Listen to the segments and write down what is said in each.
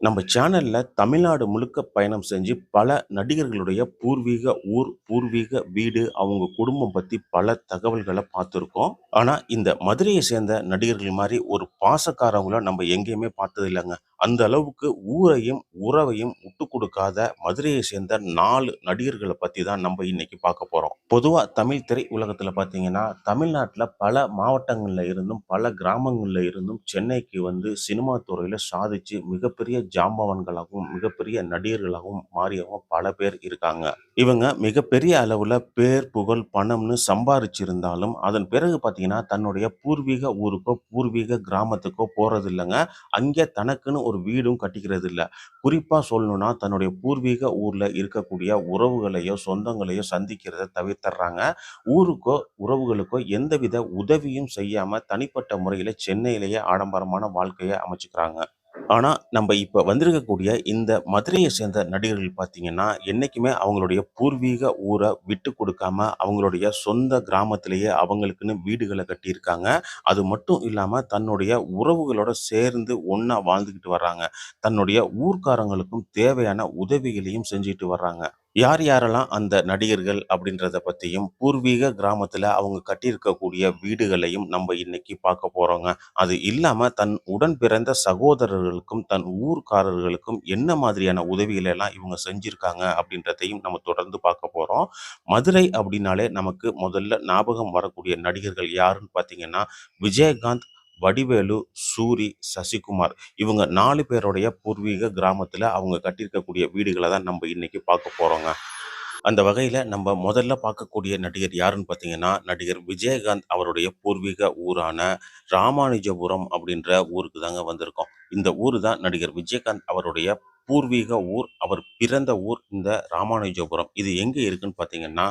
நம்ம சேனலில் தமிழ்நாடு முழுக்க பயணம் செஞ்சு பல நடிகர்களுடைய பூர்வீக ஊர், பூர்வீக வீடு, அவங்க குடும்பம் பற்றி பல தகவல்களை பார்த்துருக்கோம். ஆனால் இந்த மதுரையை சேர்ந்த நடிகர்கள் மாதிரி ஒரு பாசக்காரவங்கள நம்ம எங்கேயுமே பார்த்தது இல்லைங்க அந்த அளவுக்கு ஊரையும், உறவையும் விட்டு கொடுக்காத மதுரையை சேர்ந்த நாலு நடிகர்களை பத்தி தான் நம்ம இன்னைக்கு பார்க்க போறோம். பொதுவா தமிழ் திரை உலகத்துல பார்த்தீங்கன்னா, தமிழ்நாட்டில் பல மாவட்டங்கள்ல இருந்தும், பல கிராமங்கள்ல இருந்தும் சென்னைக்கு வந்து சினிமா துறையில சாதிச்சு மிகப்பெரிய ஜாம்பவான்களாகவும், மிகப்பெரிய நடிகர்களாகவும் மாறியவங்க பல பேர் இருக்காங்க. இவங்க மிகப்பெரிய அளவுல பேர், புகழ், பணம்னு சம்பாரிச்சிருந்தாலும், அதன் பிறகு பார்த்தீங்கன்னா, தன்னுடைய பூர்வீக ஊருக்கோ, பூர்வீக கிராமத்துக்கோ போறதில்லங்க. அங்கே தனக்குன்னு ஒரு வீடும் கட்டிக்கிறது இல்லை குறிப்பாக சொல்லணும்னா, தன்னுடைய பூர்வீக ஊரில் இருக்கக்கூடிய உறவுகளையோ, சொந்தங்களையோ சந்திக்கிறத தவிர்த்துறாங்க ஊருக்கோ, உறவுகளுக்கோ எந்தவித உதவியும் செய்யாமல் தனிப்பட்ட முறையில் சென்னையிலேயே ஆடம்பரமான வாழ்க்கையை அமைச்சுக்கிறாங்க. ஆனால் நம்ம இப்போ வந்திருக்கக்கூடிய இந்த மதுரையை சேர்ந்த நடிகர்கள் பார்த்தீங்கன்னா, என்றைக்குமே அவங்களுடைய பூர்வீக ஊரை விட்டு கொடுக்காம அவங்களுடைய சொந்த கிராமத்திலேயே அவங்களுக்குன்னு வீடுகளை கட்டியிருக்காங்க. அது மட்டும் இல்லாமல் தன்னுடைய உறவுகளோட சேர்ந்து ஒன்றா வாழ்ந்துக்கிட்டு வர்றாங்க. தன்னுடைய ஊர்க்காரங்களுக்கும் தேவையான உதவிகளையும் செஞ்சுட்டு வர்றாங்க. யார் யாரெல்லாம் அந்த நடிகர்கள் அப்படின்றத பற்றியும் பூர்வீக கிராமத்தில் அவங்க கட்டியிருக்கக்கூடிய வீடுகளையும் நம்ம இன்னைக்கு பார்க்க போகிறோங்க அது இல்லாமல் தன் உடன் பிறந்த சகோதரர்களுக்கும், தன் ஊர்க்காரர்களுக்கும் என்ன மாதிரியான உதவிகளெல்லாம் இவங்க செஞ்சுருக்காங்க அப்படின்றதையும் நம்ம தொடர்ந்து பார்க்க போகிறோம் மதுரை அப்படின்னாலே நமக்கு முதல்ல ஞாபகம் வரக்கூடிய நடிகர்கள் யாருன்னு பார்த்தீங்கன்னா, விஜயகாந்த், வடிவேலு, சூரி, சசிகுமார். இவங்க நாலு பேருடைய பூர்வீக கிராமத்துல அவங்க கட்டியிருக்கக்கூடிய வீடுகளை தான் நம்ம இன்னைக்கு பார்க்க போகிறோங்க அந்த வகையில நம்ம முதல்ல பார்க்கக்கூடிய நடிகர் யாருன்னு பார்த்தீங்கன்னா, நடிகர் விஜயகாந்த் அவருடைய பூர்வீக ஊரான ராமானுஜபுரம் அப்படின்ற ஊருக்கு தாங்க வந்திருக்கோம். இந்த ஊர் தான் நடிகர் விஜயகாந்த் அவருடைய பூர்வீக ஊர். அவர் பிறந்த ஊர் இந்த ராமானுஜபுரம். இது எங்கே இருக்குன்னு பார்த்தீங்கன்னா,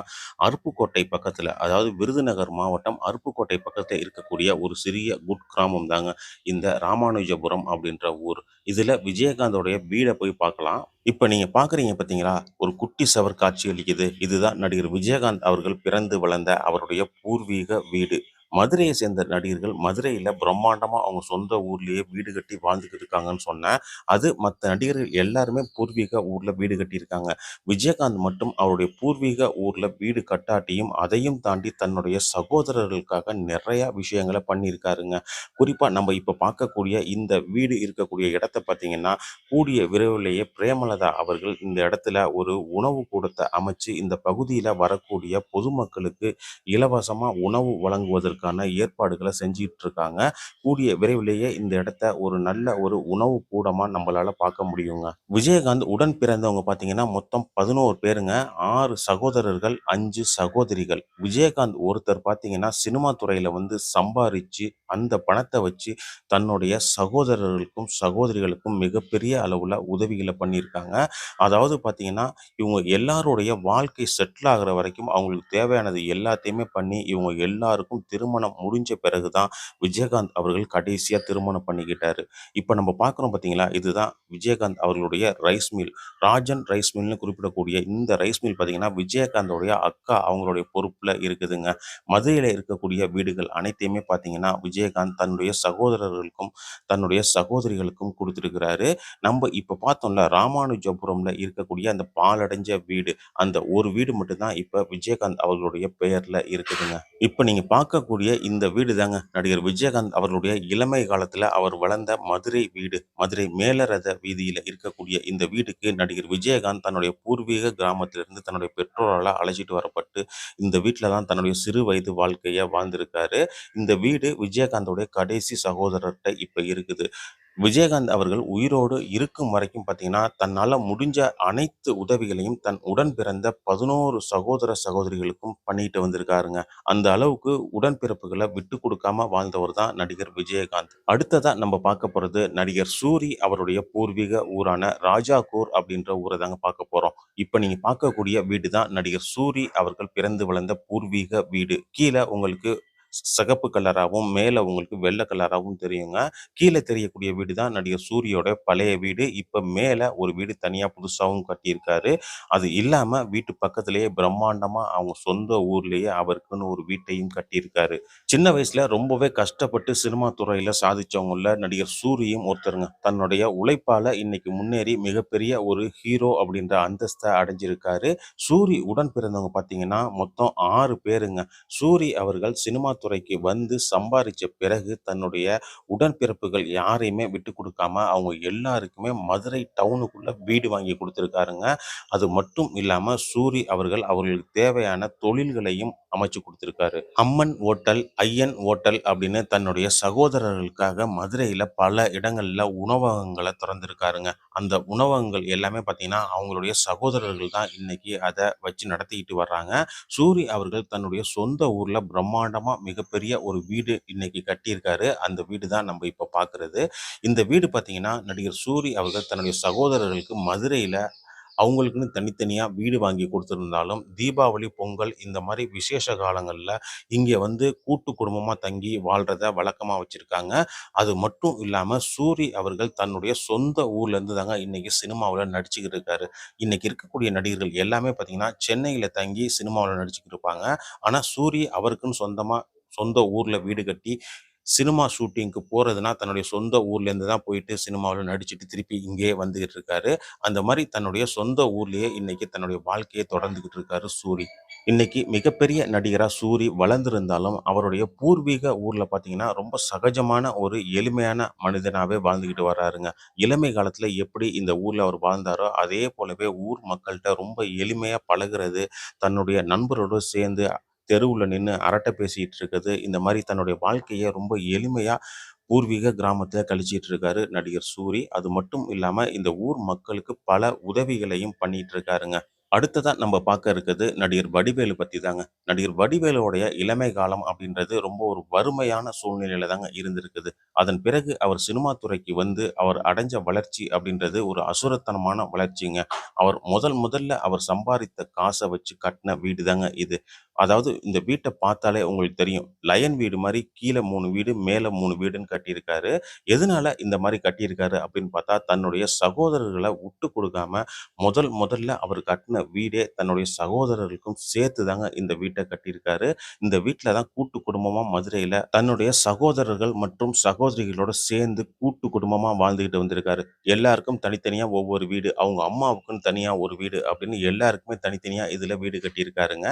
அருப்புக்கோட்டை பக்கத்தில் அதாவது விருதுநகர் மாவட்டம் அருப்புக்கோட்டை பக்கத்தில் இருக்கக்கூடிய ஒரு சிறிய குட்கிராமம் தாங்க இந்த ராமானுஜபுரம் அப்படின்ற ஊர். இதில் விஜயகாந்தோடைய வீடை போய் பார்க்கலாம். இப்போ நீங்கள் பார்க்குறீங்க பார்த்தீங்களா, ஒரு குட்டி சவர் காட்சி அளிக்குது இதுதான் நடிகர் விஜயகாந்த் அவர்கள் பிறந்து வளர்ந்த அவருடைய பூர்வீக வீடு. மதுரையை சேர்ந்த நடிகர்கள் மதுரையில் பிரம்மாண்டமாக அவங்க சொந்த ஊர்லேயே வீடு கட்டி வாழ்ந்துக்கிட்டு இருக்காங்கன்னு சொன்னேன். அது மற்ற நடிகர்கள் எல்லாருமே பூர்வீக ஊரில் வீடு கட்டியிருக்காங்க. விஜயகாந்த் மட்டும் அவருடைய பூர்வீக ஊரில் வீடு கட்டாட்டியும், அதையும் தாண்டி தன்னுடைய சகோதரர்களுக்காக நிறையா விஷயங்கள பண்ணியிருக்காருங்க. குறிப்பாக நம்ம இப்போ பார்க்கக்கூடிய இந்த வீடு இருக்கக்கூடிய இடத்த பார்த்தீங்கன்னா, கூடிய விரைவிலேயே பிரேமலதா அவர்கள் இந்த இடத்துல ஒரு உணவு கூடத்தை அமைச்சு, இந்த பகுதியில் வரக்கூடிய பொதுமக்களுக்கு இலவசமாக உணவு வழங்குவதற்கு வழங்குவதற்கான ஏற்பாடுகளை செஞ்சிட்டு இருக்காங்க. கூடிய விரைவிலேயே இந்த இடத்த ஒரு நல்ல ஒரு உணவு கூடமா நம்மளால பார்க்க முடியுங்க. விஜயகாந்த் உடன் பிறந்தவங்க பார்த்தீங்கன்னா, மொத்தம் 11 பேருங்க. ஆறு சகோதரர்கள், அஞ்சு சகோதரிகள். விஜயகாந்த் ஒருத்தர் பார்த்தீங்கன்னா, சினிமா துறையில வந்து சம்பாரிச்சு, அந்த பணத்தை வச்சு தன்னுடைய சகோதரர்களுக்கும், சகோதரிகளுக்கும் மிகப்பெரிய அளவுல உதவிகளை பண்ணியிருக்காங்க. அதாவது பார்த்தீங்கன்னா, இவங்க எல்லாருடைய வாழ்க்கை செட்டில் ஆகுற வரைக்கும் அவங்களுக்கு தேவையானது எல்லாத்தையுமே பண்ணி, இவங்க எல்லாருக்கும் திருமணம் முடிஞ்ச பிறகு தான் விஜயகாந்த் அவர்கள் கடைசியா திருமணம் பண்ணிக்கிட்டாரு. இப்ப நம்ம பார்க்குறோம் பார்த்தீங்களா, இதுதான் விஜயகாந்த் அவர்களுடைய ரைஸ் மில். ராஜன் ரைஸ் மில்னு குறிப்பிடக்கூடிய இந்த ரைஸ் மில் பார்த்தீங்கன்னா, விஜயகாந்தோடைய அக்கா அவங்களுடைய பொறுப்புல இருக்குதுங்க. மதுரையில் இருக்கக்கூடிய வீடுகள் அனைத்தையுமே பார்த்தீங்கன்னா, விஜயகாந்த் தன்னுடைய சகோதரர்களுக்கும், தன்னுடைய சகோதரிகளுக்கும் கொடுத்துருக்கிறாரு நம்ம இப்போ பார்த்தோம்ல, ராமானுஜபுரம்ல இருக்கக்கூடிய அந்த பாலடைஞ்ச வீடு, அந்த ஒரு வீடு மட்டும் தான் இப்ப விஜயகாந்த் அவர்களுடைய பெயர்ல இருக்குதுங்க. இப்ப நீங்க பார்க்கக்கூடிய இந்த வீடு தாங்க நடிகர் விஜயகாந்த் அவர்களுடைய இளமை காலத்துல அவர் வளர்ந்த மதுரை வீடு. மதுரை மேலரத வீதியில இருக்கக்கூடிய இந்த வீட்டுக்கு நடிகர் விஜயகாந்த் தன்னுடைய பூர்வீக கிராமத்திலிருந்து தன்னுடைய பெற்றோரால் அழைச்சிட்டு வரப்பட்டு, இந்த வீட்ல தான் தன்னுடைய சிறு வயது வாழ்க்கைய வாழ்ந்திருக்காரு. இந்த வீடு விஜயகாந்தோடைய கடைசி சகோதரர்கிட்ட இப்ப இருக்குது. விஜயகாந்த் அவர்கள் உயிரோடு இருக்கும் வரைக்கும் பார்த்தீங்கன்னா, தன்னால் முடிஞ்ச அனைத்து உதவிகளையும் தன் உடன் பிறந்த 11 சகோதர, சகோதரிகளுக்கும் பண்ணிட்டு வந்திருக்காருங்க. அந்த அளவுக்கு உடன்பிறப்புகளை விட்டு கொடுக்காம வாழ்ந்தவர் தான் நடிகர் விஜயகாந்த். அடுத்ததா நம்ம பார்க்க போறது நடிகர் சூரி அவருடைய பூர்வீக ஊரான ராஜாகூர் அப்படின்ற ஊரை தாங்க பார்க்க போறோம். இப்போ நீங்க பார்க்கக்கூடிய வீடு தான் நடிகர் சூரி அவர்கள் பிறந்து வளர்ந்த பூர்வீக வீடு. கீழே உங்களுக்கு சிகப்பு கலராவும், மேல உங்களுக்கு வெள்ளை கலராவும் தெரியுங்க. கீழே தெரியக்கூடிய வீடு தான் நடிகர் சூரியோட பழைய வீடு. இப்ப மேல ஒரு வீடு தனியா புதுசாகவும் கட்டியிருக்காரு. அது இல்லாம வீட்டு பக்கத்திலேயே பிரம்மாண்டமாக அவங்க சொந்த ஊர்லயே அவருக்குன்னு ஒரு வீட்டையும் கட்டியிருக்காரு. சின்ன வயசுல ரொம்பவே கஷ்டப்பட்டு சினிமா துறையில சாதித்தவங்கள நடிகர் சூரியும் ஒருத்தருங்க. தன்னுடைய உழைப்பால இன்னைக்கு முன்னேறி மிகப்பெரிய ஒரு ஹீரோ அப்படின்ற அந்தஸ்த அடைஞ்சிருக்காரு. சூரி உடன் பிறந்தவங்க பார்த்தீங்கன்னா, மொத்தம் ஆறு பேருங்க. சூரி அவர்கள் சினிமா துறைக்கு வந்து சம்பாதிச்ச பிறகு தன்னுடைய உடன்பிறப்புகள் யாரையுமே விட்டு கொடுக்காம அவங்க எல்லாருக்குமே மதுரை டவுனுக்குள்ள வீடு வாங்கி கொடுத்துருக்காருங்க. அது மட்டும் இல்லாம சூரி அவர்கள் அவர்களுக்கு தேவையான தொழில்களையும் அமைச்சு கொடுத்துருக்காரு அம்மன் ஓட்டல், ஐயன் ஓட்டல் அப்படின்னு தன்னுடைய சகோதரர்களுக்காக மதுரையில பல இடங்கள்ல உணவகங்களை திறந்திருக்காருங்க அந்த உணவகங்கள் எல்லாமே பார்த்தீங்கன்னா, அவங்களுடைய சகோதரர்கள் தான் இன்னைக்கு அதை வச்சு நடத்திக்கிட்டு வர்றாங்க. சூரி அவர்கள் தன்னுடைய சொந்த ஊர்ல பிரம்மாண்டமா மிகப்பெரிய ஒரு வீடு இன்னைக்கு கட்டியிருக்காரு. அந்த வீடு தான் நம்ம இப்போ பார்க்குறது இந்த வீடு பார்த்தீங்கன்னா, நடிகர் சூரி அவர்கள் தன்னுடைய சகோதரர்களுக்கு மதுரையில அவங்களுக்குன்னு தனித்தனியாக வீடு வாங்கி கொடுத்துருந்தாலும் தீபாவளி, பொங்கல் இந்த மாதிரி விசேஷ காலங்களில் இங்கே வந்து கூட்டு குடும்பமாக தங்கி வாழ்கிறத வழக்கமாக வச்சுருக்காங்க அது மட்டும் இல்லாமல் சூரி அவர்கள் தன்னுடைய சொந்த ஊர்லேருந்து தாங்க இன்றைக்கி சினிமாவில் நடிச்சுக்கிட்டு இருக்காரு. இன்றைக்கி இருக்கக்கூடிய நடிகர்கள் எல்லாமே பார்த்தீங்கன்னா, சென்னையில் தங்கி சினிமாவில் நடிச்சுக்கிட்டு இருப்பாங்க. ஆனால் சூரி அவருக்குன்னு சொந்தமாக சொந்த ஊரில் வீடு கட்டி, சினிமா ஷூட்டிங்க்கு போகிறதுனா தன்னுடைய சொந்த ஊர்லேருந்து தான் போயிட்டு சினிமாவில் நடிச்சுட்டு திருப்பி இங்கேயே வந்துக்கிட்டு இருக்காரு. அந்த மாதிரி தன்னுடைய சொந்த ஊர்லேயே இன்னைக்கு தன்னுடைய வாழ்க்கையை தொடர்ந்துக்கிட்டு இருக்காரு சூரி. இன்னைக்கு மிகப்பெரிய நடிகராக சூரி வளர்ந்துருந்தாலும் அவருடைய பூர்வீக ஊரில் பார்த்தீங்கன்னா, ரொம்ப சகஜமான ஒரு எளிமையான மனிதனாகவே வாழ்ந்துக்கிட்டு வர்றாருங்க. இளமை காலத்தில் எப்படி இந்த ஊரில் அவர் வாழ்ந்தாரோ, அதே போலவே ஊர் மக்கள்கிட்ட ரொம்ப எளிமையாக பழகுறது, தன்னுடைய நண்பரோட சேர்ந்து தெருவில் நின்று அரட்டை பேசிகிட்டு இருக்கிறது, இந்த மாதிரி தன்னுடைய வாழ்க்கையை ரொம்ப எளிமையாக பூர்வீக கிராமத்தில் கழிச்சிட்டு இருக்காரு நடிகர் சூரி. அது மட்டும் இல்லாமல் இந்த ஊர் மக்களுக்கு பல உதவிகளையும் பண்ணிட்டு இருக்காருங்க. அடுத்ததாக நம்ம பார்க்க இருக்கிறது நடிகர் வடிவேலு பற்றி தாங்க. நடிகர் வடிவேலுடைய இளமை காலம் அப்படின்றது ரொம்ப ஒரு வறுமையான சூழ்நிலையில தாங்க இருந்திருக்குது. அதன் பிறகு அவர் சினிமா துறைக்கு வந்து அவர் அடைஞ்ச வளர்ச்சி அப்படின்றது ஒரு அசுரத்தனமான வளர்ச்சிங்க. அவர் முதல் முதல்ல அவர் சம்பாதித்த காசை வச்சு கட்டின வீடு தாங்க இது. அதாவது இந்த வீட்டை பார்த்தாலே உங்களுக்கு தெரியும். லயன் வீடு மாதிரி கீழே மூணு வீடு, மேலே மூணு வீடுன்னு கட்டியிருக்காரு. எதனால இந்த மாதிரி கட்டியிருக்காரு அப்படின்னு பார்த்தா, தன்னுடைய சகோதரர்களை விட்டு கொடுக்காம முதல் முதல்ல அவர் கட்டின வீடே தன்னுடைய சகோதரர்களுக்கும் சேர்த்து தாங்க இந்த வீட்டை கட்டியிருக்காரு. இந்த வீட்டில் தான் கூட்டு குடும்பமாக மதுரையில் தன்னுடைய சகோதரர்கள் மற்றும் சகோதரிகளோட சேர்ந்து கூட்டு குடும்பமாக வாழ்ந்துக்கிட்டு வந்திருக்காரு. எல்லாருக்கும் தனித்தனியாக ஒவ்வொரு வீடு, அவங்க அம்மாவுக்குன்னு தனியாக ஒரு வீடு அப்படின்னு எல்லாருக்குமே தனித்தனியாக இதில் வீடு கட்டியிருக்காருங்க.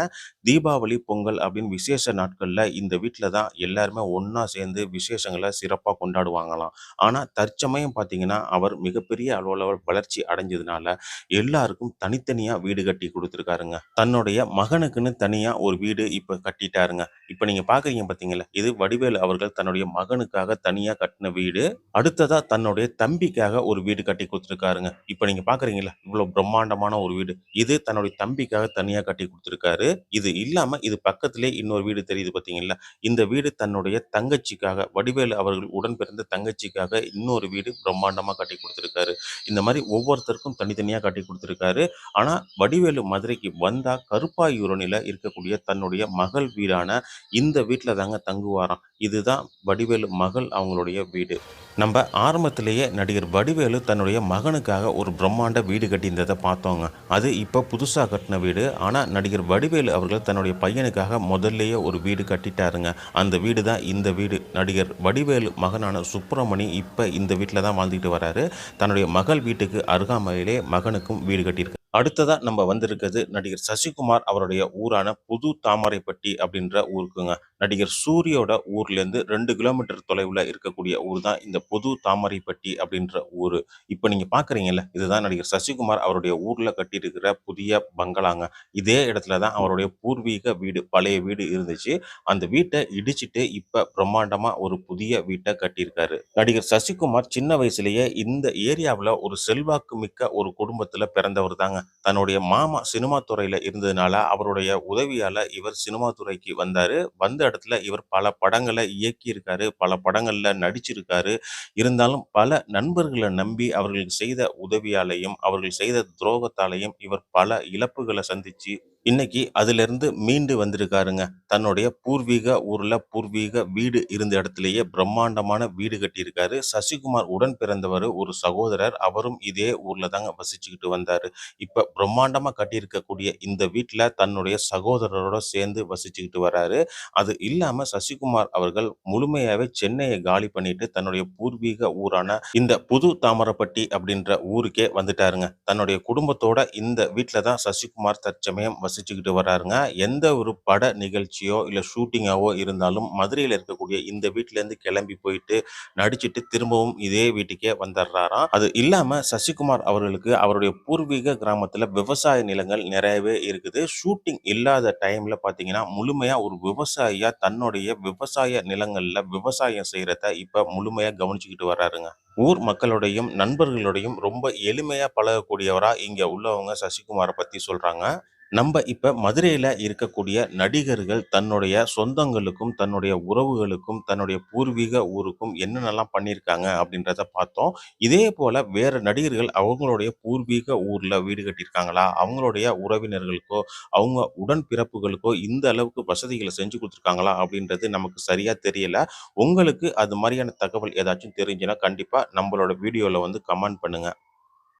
தீபா தீபாவளி, பொங்கல் அப்படின்னு விசேஷ நாட்களில் இந்த வீட்டில் தான் எல்லாருமே ஒன்றா சேர்ந்து விசேஷங்களை சிறப்பாக கொண்டாடுவாங்களாம். ஆனால் தற்சமயம் பார்த்தீங்கன்னா, அவர் மிகப்பெரிய அளவுல வளர்ச்சி அடைஞ்சதுனால, எல்லாருக்கும் தனித்தனியாக வீடு கட்டி கொடுத்துருக்காருங்க தன்னுடைய மகனுக்குன்னு தனியாக ஒரு வீடு இப்போ கட்டிட்டாருங்க. இப்போ நீங்கள் பார்க்குறீங்க பார்த்தீங்களா, இது வடிவேலு அவர்கள் தன்னுடைய மகனுக்காக தனியாக கட்டின வீடு. அடுத்ததாக தன்னுடைய தம்பிக்காக ஒரு வீடு கட்டி கொடுத்துருக்காருங்க இப்போ நீங்கள் பார்க்குறீங்களா இவ்வளோ பிரம்மாண்டமான ஒரு வீடு. இது தன்னுடைய தம்பிக்காக தனியாக கட்டி கொடுத்துருக்காரு இது இல்லாமல் இது பக்கத்திலே இன்னொரு வீடு தெரியுது பார்த்தீங்களா, இந்த வீடு தன்னுடைய தங்கச்சிக்காக வடிவேலு அவர்கள் உடன் பிறந்த தங்கச்சிக்காக இன்னொரு வீடு பிரம்மாண்டமாக கட்டி கொடுத்துருக்காரு இந்த மாதிரி ஒவ்வொருத்தருக்கும் தனித்தனியாக கட்டி கொடுத்துருக்காரு ஆனால் வடிவேலு மதுரைக்கு வந்தால் கருப்பாயூரணில இருக்கக்கூடிய தன்னுடைய மகள் வீடான இந்த வீட்டில் தாங்க தங்குவாராம். இதுதான் வடிவேலு மகள் அவங்களுடைய வீடு. நம்ம ஆரம்பத்திலேயே நடிகர் வடிவேலு தன்னுடைய மகனுக்காக ஒரு பிரம்மாண்ட வீடு கட்டியிருந்ததை பார்த்தோங்க. அது இப்போ புதுசாக கட்டின வீடு. ஆனால் நடிகர் வடிவேலு அவர்கள் தன்னுடைய பையனுக்காக முதல்லயே ஒரு வீடு கட்டிட்டாருங்க. அந்த வீடு தான் இந்த வீடு. நடிகர் வடிவேலு மகனான சுப்பிரமணி இப்ப இந்த வீட்டில் தான் வாழ்ந்துகிட்டு வர்றாரு. தன்னுடைய மகள் வீட்டுக்கு அருகாமையிலே மகனுக்கும் வீடு கட்டியிருக்காரு. அடுத்ததாக நம்ம வந்திருக்கிறது நடிகர் சசிகுமார் அவருடைய ஊரான புது தாமரைப்பட்டி அப்படின்ற ஊருக்குங்க. நடிகர் சூரியோட ஊர்லேருந்து ரெண்டு கிலோமீட்டர் தொலைவில் இருக்கக்கூடிய ஊர் தான் இந்த புது தாமரைப்பட்டி அப்படின்ற ஊர் இப்போ நீங்கள் பார்க்குறீங்கல்ல, இதுதான் நடிகர் சசிகுமார் அவருடைய ஊரில் கட்டியிருக்கிற புதிய பங்களாங்க. இதே இடத்துல தான் அவருடைய பூர்வீக வீடு, பழைய வீடு இருந்துச்சு. அந்த வீட்டை இடிச்சிட்டு இப்போ பிரம்மாண்டமாக ஒரு புதிய வீட்டை கட்டியிருக்காரு. நடிகர் சசிகுமார் சின்ன வயசுலேயே இந்த ஏரியாவில் ஒரு செல்வாக்கு மிக்க ஒரு குடும்பத்தில் பிறந்தவர் தாங்க. தன்னுடைய மாமா சினிமா துறையில இருந்ததுனால, அவருடைய உதவியால இவர் சினிமா துறைக்கு வந்தாரு. வந்த இடத்துல இவர் பல படங்களை இயக்கியிருக்காரு. பல படங்கள்ல நடிச்சிருக்காரு. இருந்தாலும் பல நண்பர்களை நம்பி அவர்களுக்கு செய்த உதவியாலையும் அவர்கள் செய்த துரோகத்தாலையும் இவர் பல இழப்புகளை சந்திச்சு இன்னைக்கு அதிலிருந்து மீண்டு வந்திருக்காருங்க. தன்னுடைய பூர்வீக ஊர்ல பூர்வீக வீடு இருந்த இடத்துலயே பிரம்மாண்டமான வீடு கட்டியிருக்காரு. சசிகுமார் உடன் பிறந்தவர் ஒரு சகோதரர். அவரும் இதே ஊர்ல தாங்க வசிச்சுக்கிட்டு வந்தாரு. இப்ப பிரம்மாண்டமா கட்டியிருக்கக்கூடிய இந்த வீட்டில் தன்னுடைய சகோதரரோட சேர்ந்து வசிச்சுக்கிட்டு வராரு. அது இல்லாம சசிகுமார் அவர்கள் முழுமையாவே சென்னையை காலி பண்ணிட்டு தன்னுடைய பூர்வீக ஊரான இந்த புது தாமரப்பட்டி அப்படின்ற ஊருக்கே வந்துட்டாருங்க. தன்னுடைய குடும்பத்தோட இந்த வீட்டில் தான் சசிகுமார் தற்சமயம் ரசிச்சுக்கிட்டு வராருங்க. எந்த ஒரு பட நிகழ்ச்சியோ, இல்லை ஷூட்டிங்காவோ இருந்தாலும் மதுரையில் இருக்கக்கூடிய இந்த வீட்டிலேருந்து கிளம்பி போயிட்டு நடிச்சுட்டு திரும்பவும் இதே வீட்டுக்கே வந்துடுறாராம். அது இல்லாமல் சசிகுமார் அவர்களுக்கு அவருடைய பூர்வீக கிராமத்தில் விவசாய நிலங்கள் நிறையவே இருக்குது. ஷூட்டிங் இல்லாத டைமில் பார்த்தீங்கன்னா, முழுமையாக ஒரு விவசாயியாக தன்னுடைய விவசாய நிலங்களில் விவசாயம் செய்கிறத இப்போ முழுமையாக கவனிச்சுக்கிட்டு வர்றாருங்க ஊர் மக்களுடையும் நண்பர்களுடையும் ரொம்ப எளிமையாக பழகக்கூடியவராக இங்கே உள்ளவங்க சசிகுமாரை பற்றி சொல்கிறாங்க நம்ம இப்போ மதுரையில் இருக்கக்கூடிய நடிகர்கள் தன்னுடைய சொந்தங்களுக்கும், தன்னுடைய உறவுகளுக்கும், தன்னுடைய பூர்வீக ஊருக்கும் என்னென்னலாம் பண்ணியிருக்காங்க அப்படின்றத பார்த்தோம். இதே போல் வேறு நடிகர்கள் அவங்களுடைய பூர்வீக ஊரில் வீடு கட்டியிருக்காங்களா? அவங்களுடைய உறவினர்களுக்கோ, அவங்க உடன் பிறப்புகளுக்கோ இந்த அளவுக்கு வசதிகளை செஞ்சு கொடுத்துருக்காங்களா அப்படின்றது நமக்கு சரியாக தெரியல. உங்களுக்கு அது மாதிரியான தகவல் ஏதாச்சும் தெரிஞ்சுன்னா கண்டிப்பாக நம்மளோட வீடியோவில் வந்து கமெண்ட் பண்ணுங்கள்